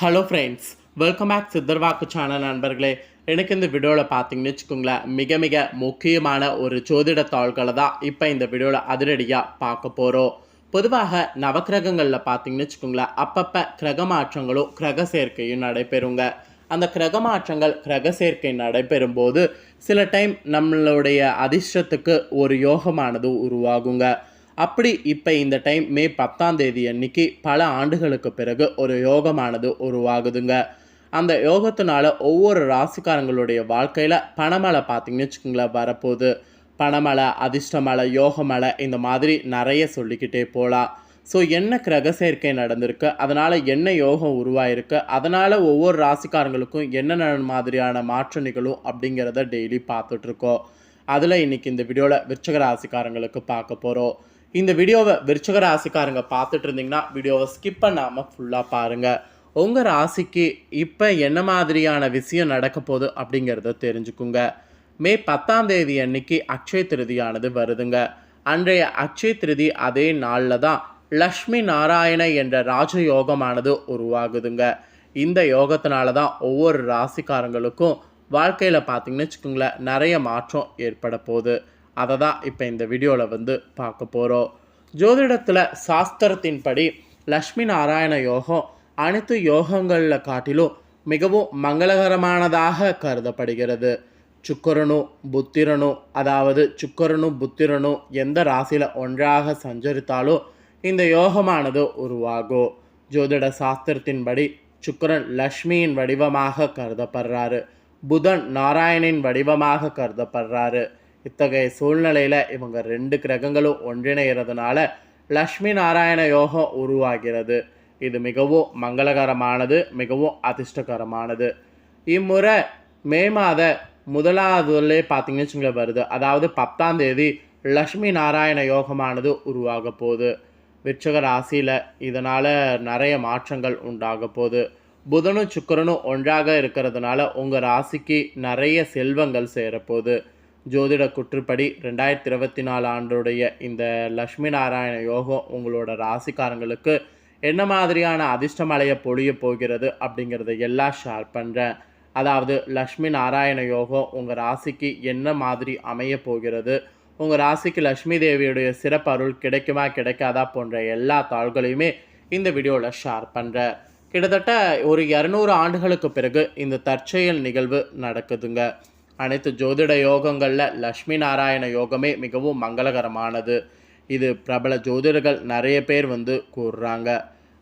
Hello friends welcome back Siddharvakku channel நண்பர்களே. எனக்கு இந்த வீடியோவில் பார்த்தீங்கன்னு வச்சுக்கோங்களேன் மிக மிக முக்கியமான ஒரு ஜோதிட தாள்களை தான் இப்போ இந்த வீடியோவில் அதிரடியாக பார்க்க போகிறோம் பொதுவாக நவக்கிரகங்களில் பார்த்தீங்கன்னு வச்சுக்கோங்களேன் அப்பப்போ கிரக மாற்றங்களும் கிரக சேர்க்கையும் நடைபெறுங்க. அந்த கிரக மாற்றங்கள் கிரக சேர்க்கை நடைபெறும் போது சில டைம் நம்மளுடைய அதிர்ஷ்டத்துக்கு ஒரு யோகமானது உருவாகுங்க. அப்படி இப்போ இந்த டைம் மே பத்தாம் தேதி அன்னைக்கு பல ஆண்டுகளுக்கு பிறகு ஒரு யோகமானது உருவாகுதுங்க. அந்த யோகத்தினால ஒவ்வொரு ராசிக்காரங்களுடைய வாழ்க்கையில் பணமழை பார்த்தீங்கன்னு வச்சுக்கோங்களேன் வரப்போகுது. பணமலை அதிர்ஷ்டமலை யோகமலை இந்த மாதிரி நிறைய சொல்லிக்கிட்டே போகலாம் ஸோ என்ன கிரக சேர்க்கை நடந்திருக்கு? அதனால் என்ன யோகம் உருவாயிருக்கு? அதனால் ஒவ்வொரு ராசிக்காரங்களுக்கும் என்னென்ன மாதிரியான மாற்ற நிகழும் அப்படிங்கிறத டெய்லி பார்த்துட்ருக்கோம் அதில் இன்னைக்கு இந்த வீடியோவில் விருச்சக ராசிக்காரங்களுக்கு பார்க்க போகிறோம் இந்த வீடியோவை விருச்சக ராசிக்காரங்க பார்த்துட்டு இருந்தீங்கன்னா வீடியோவை ஸ்கிப் பண்ணாமல் ஃபுல்லாக பாருங்கள் உங்கள் ராசிக்கு இப்போ என்ன மாதிரியான விஷயம் நடக்க போகுது அப்படிங்கிறத தெரிஞ்சுக்குங்க. மே பத்தாம் தேதி அன்னைக்கு அக்ஷய திருதியானது வருதுங்க. அன்றைய அக்ஷய திருதி அதே நாளில் தான் லக்ஷ்மி நாராயண என்ற ராஜயோகமானது உருவாகுதுங்க. இந்த யோகத்தினால தான் ஒவ்வொரு ராசிக்காரங்களுக்கும் வாழ்க்கையில் பார்த்தீங்கன்னு வச்சுக்கோங்களேன் நிறைய மாற்றம் ஏற்பட போகுது. அதை தான் இப்போ இந்த வீடியோவில் வந்து பார்க்க போகிறோம் ஜோதிடத்தில் சாஸ்திரத்தின்படி லக்ஷ்மி நாராயண யோகம் அனைத்து யோகங்களில் காட்டிலும் மிகவும் மங்களகரமானதாக கருதப்படுகிறது. சுக்கரனும் புத்திரனும் அதாவது சுக்கரனும் புத்திரனும் எந்த ராசியில் ஒன்றாக சஞ்சரித்தாலும் இந்த யோகமானது உருவாகும். ஜோதிட சாஸ்திரத்தின்படி சுக்கரன் லக்ஷ்மியின் வடிவமாக கருதப்படுறாரு. புதன் நாராயணின் வடிவமாக கருதப்படுறாரு. இத்தகைய சூழ்நிலையில் இவங்க ரெண்டு கிரகங்களும் ஒன்றிணைகிறதுனால லக்ஷ்மி நாராயண யோகம் உருவாகிறது. இது மிகவும் மங்களகரமானது மிகவும் அதிர்ஷ்டகரமானது. இம்முறை மே மாத முதலாவதுலேயே பார்த்தீங்கன்னு வச்சுங்களேன் வருது. அதாவது பத்தாம் தேதி லக்ஷ்மி நாராயண யோகமானது உருவாக போகுது. விருச்சக ராசியில் இதனால் நிறைய மாற்றங்கள் உண்டாக போகுது. புதனும் சுக்கரனும் ஒன்றாக இருக்கிறதுனால உங்கள் ராசிக்கு நிறைய செல்வங்கள் சேரப்போகுது ஜோதிட குற்றுப்படி ரெண்டாயிரத்தி இருபத்தி நாலு ஆண்டுடைய இந்த லக்ஷ்மி நாராயண யோகம் உங்களோட ராசிக்காரங்களுக்கு என்ன மாதிரியான அதிர்ஷ்டமலையை பொழிய போகிறது அப்படிங்கிறத எல்லாம் ஷேர் பண்ணுறேன் அதாவது லக்ஷ்மி நாராயண யோகம் உங்கள் ராசிக்கு என்ன மாதிரி அமைய போகிறது? உங்கள் ராசிக்கு லக்ஷ்மி தேவியுடைய சிறப்பு அருள் கிடைக்குமா கிடைக்காதா போன்ற எல்லா தாள்களையுமே இந்த வீடியோவில் ஷேர் பண்ணுறேன் கிட்டத்தட்ட ஒரு இரநூறு ஆண்டுகளுக்கு பிறகு இந்த தற்செயல் நிகழ்வு நடக்குதுங்க. அனைத்து ஜோதிட யோகங்களில் லக்ஷ்மி நாராயண யோகமே மிகவும் மங்களகரமானது. இது பிரபல ஜோதிடர்கள் நிறைய பேர் வந்து கூறுறாங்க.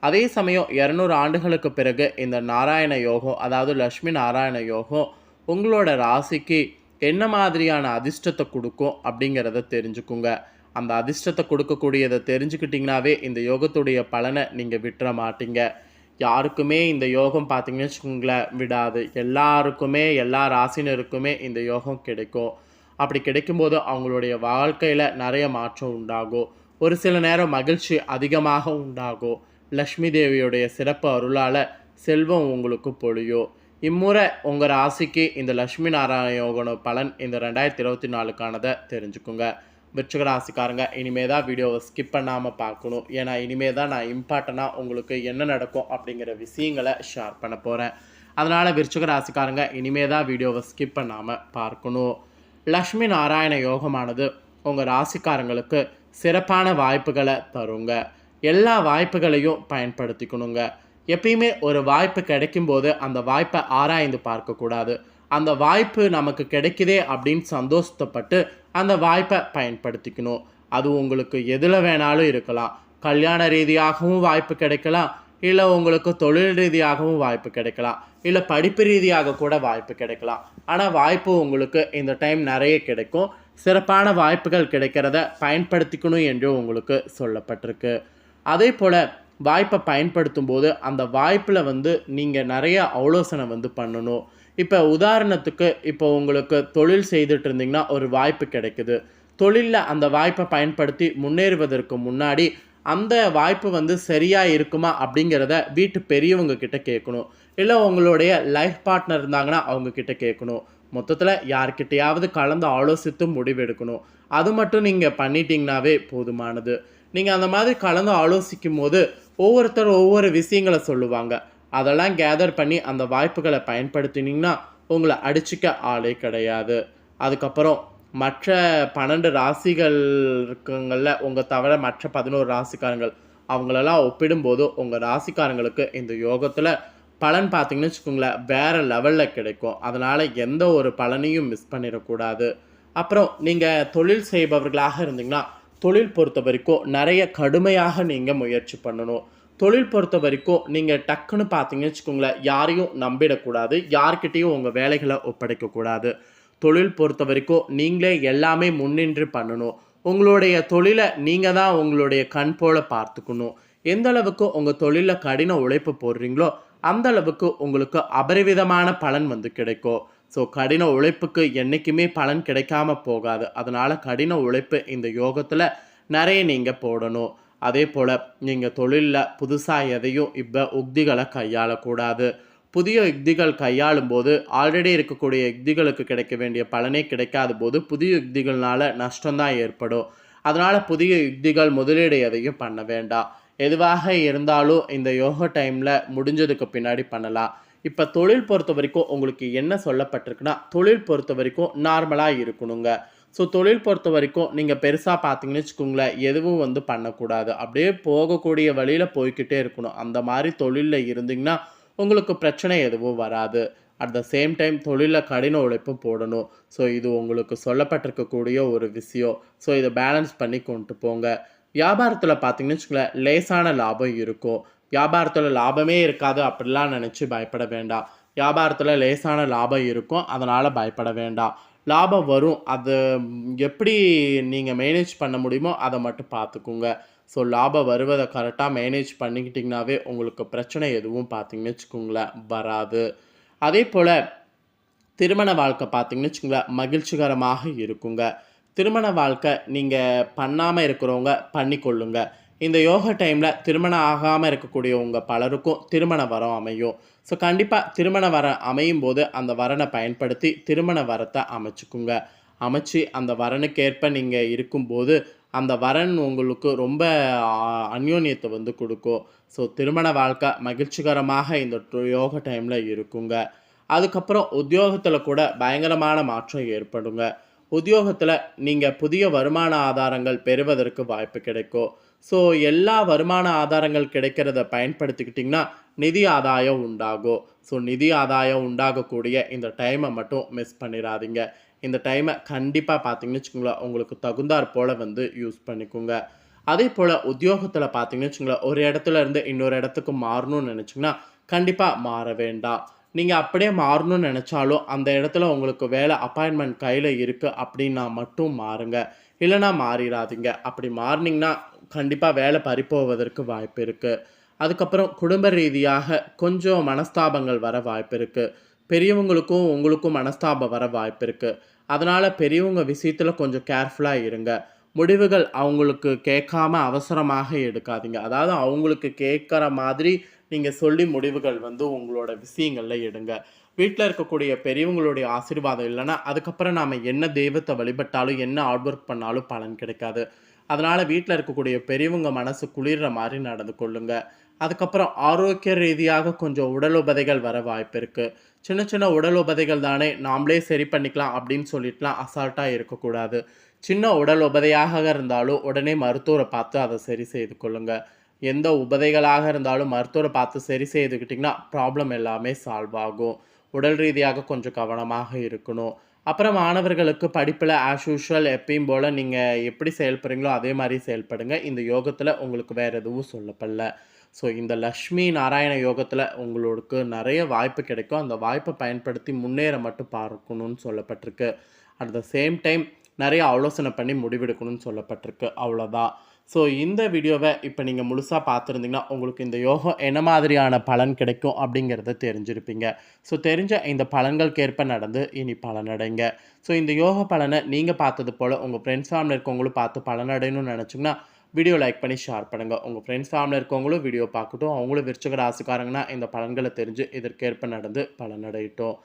அதே சமயம் இரநூறு ஆண்டுகளுக்கு பிறகு இந்த நாராயண யோகம் அதாவது லக்ஷ்மி நாராயண யோகம் உங்களோட ராசிக்கு என்ன மாதிரியான அதிர்ஷ்டத்தை கொடுக்கும் அப்படிங்கிறத தெரிஞ்சுக்குங்க. அந்த அதிர்ஷ்டத்தை கொடுக்கக்கூடியதை தெரிஞ்சுக்கிட்டிங்கனாவே இந்த யோகத்துடைய பலனை நீங்கள் விட்டுற மாட்டீங்க. யாருக்குமே இந்த யோகம் பார்த்தீங்கன்னு வச்சுக்கோங்களேன் விடாது. எல்லாருக்குமே எல்லா ராசினருக்குமே இந்த யோகம் கிடைக்கும். அப்படி கிடைக்கும்போது அவங்களுடைய வாழ்க்கையில் நிறைய மாற்றம் உண்டாகும். ஒரு சில நேரம் மகிழ்ச்சி அதிகமாக உண்டாகும். லக்ஷ்மி தேவியுடைய சிறப்பு அருளால் செல்வம் உங்களுக்கு பொழியும். இம்முறை உங்கள் ராசிக்கு இந்த லக்ஷ்மி நாராயண யோகன பலன் இந்த ரெண்டாயிரத்தி இருபத்தி நாலுக்கானதை தெரிஞ்சுக்குங்க. விருச்சிக ராசிக்காரங்க இனிமே தான் வீடியோவை ஸ்கிப் பண்ணாமல் பார்க்கணும். ஏன்னா இனிமே தான் நான் இம்பார்ட்டனாக உங்களுக்கு என்ன நடக்கும் அப்படிங்கிற விஷயங்களை ஷேர் பண்ண போகிறேன் அதனால் விருச்சிக ராசிக்காரங்க இனிமே தான் வீடியோவை ஸ்கிப் பண்ணாமல் பார்க்கணும். லக்ஷ்மி நாராயண யோகமானது உங்கள் ராசிக்காரங்களுக்கு சிறப்பான வாய்ப்புகளை தருங்க. எல்லா வாய்ப்புகளையும் பயன்படுத்திக்கணுங்க. எப்பயுமே ஒரு வாய்ப்பு கிடைக்கும்போது அந்த வாய்ப்பை ஆராய்ந்து பார்க்கக்கூடாது. அந்த வாய்ப்பு நமக்கு கிடைக்குதே அப்படின்னு சந்தோஷப்பட்டு அந்த வாய்ப்பை பயன்படுத்திக்கணும். அது உங்களுக்கு எதில் வேணாலும் இருக்கலாம். கல்யாண ரீதியாகவும் வாய்ப்பு கிடைக்கலாம். இல்லை உங்களுக்கு தொழில் ரீதியாகவும் வாய்ப்பு கிடைக்கலாம். இல்லை படிப்பு ரீதியாக கூட வாய்ப்பு கிடைக்கலாம். ஆனால் வாய்ப்பு உங்களுக்கு இந்த டைம் நிறைய கிடைக்கும். சிறப்பான வாய்ப்புகள் கிடைக்கிறத பயன்படுத்திக்கணும் என்று உங்களுக்கு சொல்லப்பட்டிருக்கு. அதே போல் வாய்ப்பை பயன்படுத்தும் போது அந்த வாய்ப்பில் வந்து நீங்கள் நிறைய ஆலோசனை வந்து பண்ணணும். இப்போ உதாரணத்துக்கு இப்போ உங்களுக்கு தொழில் செய்துட்டு இருந்தீங்கன்னா ஒரு வாய்ப்பு கிடைக்குது. தொழிலில் அந்த வாய்ப்பை பயன்படுத்தி முன்னேறுவதற்கு முன்னாடி அந்த வாய்ப்பு வந்து சரியாக இருக்குமா அப்படிங்கிறத வீட்டு பெரியவங்க கிட்ட கேட்கணும். இல்லை உங்களுடைய லைஃப் பார்ட்னர் இருந்தாங்கன்னா அவங்க கிட்ட கேட்கணும். மொத்தத்தில் யார்கிட்டையாவது கலந்து ஆலோசித்து முடிவெடுக்கணும் அது மட்டும் நீங்கள் பண்ணிட்டீங்கனாவே போதுமானது. நீங்கள் அந்த மாதிரி கலந்து ஆலோசிக்கும் போது ஒவ்வொருத்தர் ஒவ்வொரு விஷயங்களை சொல்லுவாங்க. அதெல்லாம் கேதர் பண்ணி அந்த வாய்ப்புகளை பயன்படுத்தினீங்கன்னா உங்களை அடிச்சிக்க ஆளே கிடையாது. அதுக்கப்புறம் மற்ற பன்னெண்டு ராசிகள் இருக்குங்களில் உங்கள் தவிர மற்ற பதினோரு ராசிக்காரங்கள் அவங்களெல்லாம் ஒப்பிடும்போது உங்கள் ராசிக்காரங்களுக்கு இந்த யோகத்தில் பலன் பார்த்தீங்கன்னு வச்சுக்கோங்களேன் வேறு லெவலில் கிடைக்கும். அதனால் எந்த ஒரு பலனையும் மிஸ் பண்ணிடக்கூடாது. அப்புறம் நீங்கள் தொழில் செய்பவர்களாக இருந்தீங்கன்னா தொழில் பொறுத்த வரைக்கும் நிறைய கடுமையாக நீங்கள் முயற்சி பண்ணணும். தொழில் பொறுத்த வரைக்கும் நீங்கள் டக்குன்னு பார்த்தீங்கன்னு வச்சுக்கோங்களேன் யாரையும் நம்பிடக்கூடாது யார்கிட்டேயும் உங்கள் வேலைகளை ஒப்படைக்கக்கூடாது தொழில் பொறுத்த வரைக்கும் நீங்களே எல்லாமே முன்னின்று பண்ணணும். உங்களுடைய தொழிலை நீங்கள் தான் உங்களுடைய கண் போல பார்த்துக்கணும். எந்த அளவுக்கு உங்கள் தொழிலில் கடின உழைப்பு போடுறீங்களோ அந்த அளவுக்கு உங்களுக்கு அபரிவிதமான பலன் வந்து கிடைக்கும். ஸோ கடின உழைப்புக்கு என்றைக்குமே பலன் கிடைக்காம போகாது. அதனால் கடின உழைப்பு இந்த யோகத்தில் நிறைய நீங்கள் போடணும். அதே போல் நீங்கள் தொழிலில் புதுசாக எதையும் இப்போ உக்திகளை கையாளக்கூடாது. புதிய யுக்திகள் கையாளும் போது ஆல்ரெடி இருக்கக்கூடிய யுக்திகளுக்கு கிடைக்க வேண்டிய பலனே கிடைக்காத போது புதிய யுக்திகள்னால நஷ்டம்தான் ஏற்படும். அதனால் புதிய யுக்திகள் முதலீடு எதையும் பண்ண வேண்டாம். எதுவாக இருந்தாலும் இந்த யோகா டைமில் முடிஞ்சதுக்கு பின்னாடி பண்ணலாம். இப்போ தொழில் பொறுத்த வரைக்கும் உங்களுக்கு என்ன சொல்லப்பட்டிருக்குன்னா தொழில் பொறுத்த வரைக்கும் நார்மலாக இருக்கணுங்க. ஸோ தொழில் பொறுத்த வரைக்கும் நீங்கள் பெருசாக பார்த்தீங்கன்னு வச்சுக்கோங்களேன் எதுவும் வந்து பண்ணக்கூடாது. அப்படியே போகக்கூடிய வழியில் போய்க்கிட்டே இருக்கணும். அந்த மாதிரி தொழிலில் இருந்தீங்கன்னா உங்களுக்கு பிரச்சனை எதுவும் வராது. அட் த சேம் டைம் தொழிலில் கடின உழைப்பு போடணும். ஸோ இது உங்களுக்கு சொல்லப்பட்டிருக்கக்கூடிய ஒரு விஷயம். ஸோ இதை பேலன்ஸ் பண்ணி கொண்டு போங்க. வியாபாரத்தில் பார்த்தீங்கன்னு வச்சுக்கோங்களேன் லேசான லாபம் இருக்கும். வியாபாரத்தில் லாபமே இருக்காது அப்படிலாம் நினச்சி பயப்பட வேண்டாம். வியாபாரத்தில் லேசான லாபம் இருக்கும் அதனால் பயப்பட வேண்டாம். லாபம் வரும் அது எப்படி நீங்கள் மேனேஜ் பண்ண முடியுமோ அதை மட்டும் பார்த்துக்குங்க. ஸோ லாபம் வருவதை கரெக்டாக மேனேஜ் பண்ணிக்கிட்டிங்கனாவே உங்களுக்கு பிரச்சனை எதுவும் பார்த்தீங்கன்னு வச்சுக்கோங்களேன் வராது. அதே போல் திருமண வாழ்க்கை பார்த்தீங்கன்னு வச்சுக்கோங்களேன் மகிழ்ச்சிகரமாக இருக்குங்க. திருமண வாழ்க்கை நீங்கள் பண்ணாமல் இருக்கிறவங்க பண்ணிக்கொள்ளுங்க. இந்த யோகா டைமில் திருமணம் ஆகாமல் இருக்கக்கூடியவங்க பலருக்கும் திருமண வரம் அமையும். ஸோ கண்டிப்பாக திருமண வரம் அமையும் போது அந்த வரனை பயன்படுத்தி திருமண வரத்தை அமைச்சுக்குங்க. அமைச்சு அந்த வரனுக்கேற்ப நீங்கள் இருக்கும்போது அந்த வரன் உங்களுக்கு ரொம்ப அந்யோன்யத்தை வந்து கொடுக்கும். ஸோ திருமண வாழ்க்கை மகிழ்ச்சிகரமாக இந்த யோக டைமில் இருக்குங்க. அதுக்கப்புறம் உத்தியோகத்தில் கூட பயங்கரமான மாற்றம் ஏற்படுங்க. உத்தியோகத்தில் நீங்கள் புதிய வருமான ஆதாரங்கள் பெறுவதற்கு வாய்ப்பு கிடைக்கும் ஸோ எல்லா வருமான ஆதாரங்கள் கிடைக்கிறத பயன்படுத்திக்கிட்டிங்கன்னா நிதி ஆதாயம் உண்டாகும் ஸோ நிதி ஆதாயம் உண்டாகக்கூடிய இந்த டைமை மட்டும் மிஸ் பண்ணிடாதீங்க. இந்த டைமை கண்டிப்பாக பார்த்தீங்கன்னு வச்சுக்கோங்களேன் உங்களுக்கு தகுந்தாற் போல் வந்து யூஸ் பண்ணிக்கோங்க. அதே போல் உத்தியோகத்தில் பார்த்தீங்கன்னு வச்சுக்கோங்களேன் ஒரு இடத்துல இருந்து இன்னொரு இடத்துக்கு மாறணும்னு நினச்சிங்கன்னா கண்டிப்பாக மாற வேண்டாம். நீங்கள் அப்படியே மாறணும்னு நினச்சாலும் அந்த இடத்துல உங்களுக்கு வேலை அப்பாயின்மெண்ட் கையில் இருக்குது அப்படின்னா மட்டும் மாறுங்க. இல்லைனா மாறிடாதீங்க. அப்படி மாறினீங்கன்னா கண்டிப்பாக வேலை பறிப்போவதற்கு வாய்ப்பு இருக்குது அதுக்கப்புறம் குடும்ப ரீதியாக கொஞ்சம் மனஸ்தாபங்கள் வர வாய்ப்பு இருக்குது பெரியவங்களுக்கும் உங்களுக்கும் மனஸ்தாபம் வர வாய்ப்பு இருக்குது அதனால் பெரியவங்க விஷயத்தில் கொஞ்சம் கேர்ஃபுல்லாக இருங்க. முடிவுகள் அவங்களுக்கு கேட்காம அவசரமாக எடுக்காதீங்க. அதாவது அவங்களுக்கு கேட்குற மாதிரி நீங்கள் சொல்லி முடிவுகள் வந்து உங்களோட விஷயங்களில் எடுங்க. வீட்டில் இருக்கக்கூடிய பெரியவங்களுடைய ஆசீர்வாதம் இல்லைன்னா அதுக்கப்புறம் நாம் என்ன தெய்வத்தை வழிபட்டாலும் என்ன ஹார்ட் ஒர்க் பண்ணாலும் பலன் கிடைக்காது. அதனால் வீட்டில் இருக்கக்கூடிய பெரியவங்க மனசு குளிர்ற மாதிரி நடந்து கொள்ளுங்க. அதுக்கப்புறம் ஆரோக்கிய ரீதியாக கொஞ்சம் உடல் உபதைகள் வர வாய்ப்பு இருக்குது சின்ன சின்ன உடல் உபதைகள் தானே நாமளே சரி பண்ணிக்கலாம் அப்படின்னு சொல்லிட்டுலாம் அசால்ட்டாக இருக்கக்கூடாது. சின்ன உடல் உபதையாக இருந்தாலும் உடனே மருத்துவரை பார்த்து அதை சரி செய்து கொள்ளுங்கள் எந்த உபதைகளாக இருந்தாலும் மருத்துவரை பார்த்து சரி செய்துக்கிட்டிங்கன்னா ப்ராப்ளம் எல்லாமே சால்வ் ஆகும். உடல் ரீதியாக கொஞ்சம் கவனமாக இருக்கணும். அப்புறம் மாணவர்களுக்கு படிப்பில் ஆஸ் யூஷுவல் எப்பயும் போல் நீங்கள் எப்படி செயல்படுறீங்களோ அதே மாதிரி செயல்படுங்க. இந்த யோகத்தில் உங்களுக்கு வேறு எதுவும் சொல்லப்படல. ஸோ இந்த லக்ஷ்மி நாராயண யோகத்தில் உங்களுக்கு நிறைய வாய்ப்பு கிடைக்கும். அந்த வாய்ப்பை பயன்படுத்தி முன்னேற மட்டும் பார்க்கணும்னு சொல்லப்பட்டிருக்கு. அட் த சேம் டைம் நிறைய ஆலோசனை பண்ணி முடிவெடுக்கணும்னு சொல்லப்பட்டிருக்கு. அவ்வளோதான் ஸோ இந்த வீடியோவை இப்போ நீங்கள் முழுசாக பார்த்துருந்தீங்கன்னா உங்களுக்கு இந்த யோகம் என்ன மாதிரியான பலன் கிடைக்கும் அப்படிங்கிறத தெரிஞ்சிருப்பீங்க. ஸோ தெரிஞ்ச இந்த பலன்களுக்கேற்ப நடந்து இனி பலனடைங்க. ஸோ இந்த யோக பலனை நீங்கள் பார்த்தது போல் உங்கள் ஃப்ரெண்ட்ஸ் ஃபேமிலி இருக்கவங்களும் பார்த்து பலனடையணும்னு நினச்சிங்கன்னா வீடியோ லைக் பண்ணி ஷேர் பண்ணுங்கள் உங்கள் ஃப்ரெண்ட்ஸ் ஃபேமிலி இருக்கவங்களும் வீடியோ பார்க்கட்டும். அவங்களும் விருச்சக ராசிக்காரங்கன்னா இந்த பலன்களை தெரிஞ்சு இதற்கேற்ப நடந்து பலனடையட்டும்.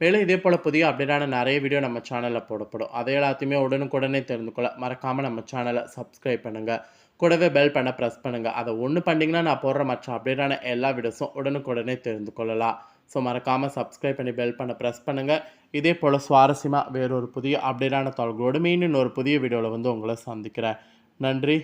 மேலும் இதே போல் புதிய அப்டேட்டான நிறைய வீடியோ நம்ம சேனலில் போடப்படும். அதை எல்லாத்தையுமே உடனுக்குடனே தெரிந்து கொள்ள மறக்காமல் நம்ம சேனலை சப்ஸ்கிரைப் பண்ணுங்கள் கூடவே பெல் பண்ண ப்ரெஸ் பண்ணுங்கள் அதை ஒன்று பண்ணிங்கன்னா நான் போடுற மற்ற அப்டேட்டான எல்லா வீடியோஸும் உடனுக்குடனே தெரிந்து கொள்ளலாம் ஸோ மறக்காமல் சப்ஸ்கிரைப் பண்ணி பெல் பண்ண ப்ரெஸ் பண்ணுங்கள் இதே போல் சுவாரஸ்யமாக வேறொரு புதிய அப்டேட்டான தகவல்களோடு மீண்டும் ஒரு புதிய வீடியோவில் வந்து உங்களை சந்திக்கிறேன். நன்றி.